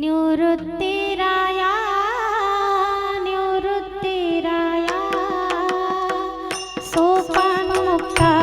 निवृत्तिराया निवृत्तिराया सोपानमुक्ता